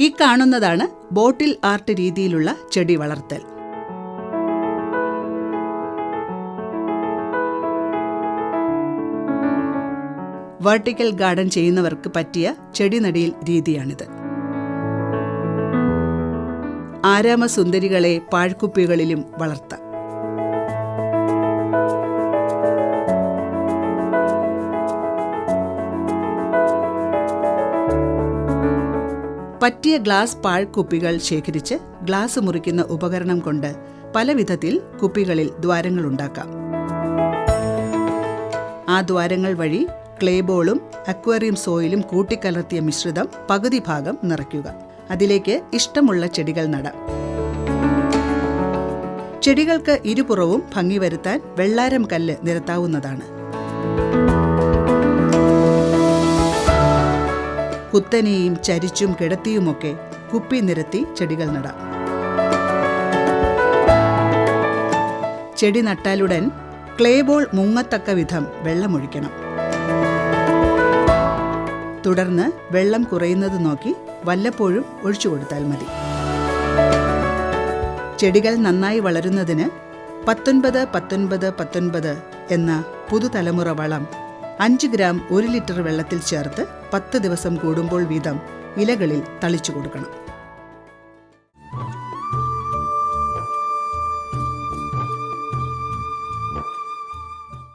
ഈ കാണുന്നതാണ് bottle art രീതിയിലുള്ള ചെടി വളർത്തൽ. വെർട്ടിക്കൽ ഗാർഡൻ ചെയ്യുന്നവർക്ക് പറ്റിയ ചെടിനടിയിൽ രീതിയാണിത്. ആരാമസുന്ദരികളെ പാഴ്ക്കുപ്പികളിലും വളർത്താം. പറ്റിയ ഗ്ലാസ് പാഴ്ക്കുപ്പികൾ ശേഖരിച്ച് ഗ്ലാസ് മുറിക്കുന്ന ഉപകരണം കൊണ്ട് പല വിധത്തിൽ കുപ്പികളിൽ ദ്വാരങ്ങൾ ഉണ്ടാക്കാം. ആ ദ്വാരങ്ങൾ വഴി ക്ലേബോളും അക്വേറിയം സോയിലും കൂട്ടിക്കലർത്തിയ മിശ്രിതം പകുതി ഭാഗം നിറയ്ക്കുക. അതിലേക്ക് ഇഷ്ടമുള്ള ചെടികൾ നടാം. ചെടികൾക്ക് ഇരുപുറവും ഭംഗി വരുത്താൻ വെള്ളാരം കല്ല് നിരത്താവുന്നതാണ്. കുത്തനെയും ചരിച്ചും കിടത്തിയുമൊക്കെ കുപ്പി നിരത്തി ചെടികൾ നടാം. ചെടി നട്ടാലുടൻ ക്ലേബോൾ മുങ്ങത്തക്ക വിധം വെള്ളമൊഴിക്കണം. തുടർന്ന് വെള്ളം കുറയുന്നത് നോക്കി വല്ലപ്പോഴും ഒഴിച്ചു കൊടുത്താൽ മതി. ചെടികൾ നന്നായി വളരുന്നതിന് പത്തൊൻപത് പത്തൊൻപത് പത്തൊൻപത് എന്ന പുതുതലമുറ വളം അഞ്ച് ഗ്രാം ഒരു ലിറ്റർ വെള്ളത്തിൽ ചേർത്ത് പത്ത് ദിവസം കൂടുമ്പോൾ വീതം ഇലകളിൽ തളിച്ചു കൊടുക്കണം.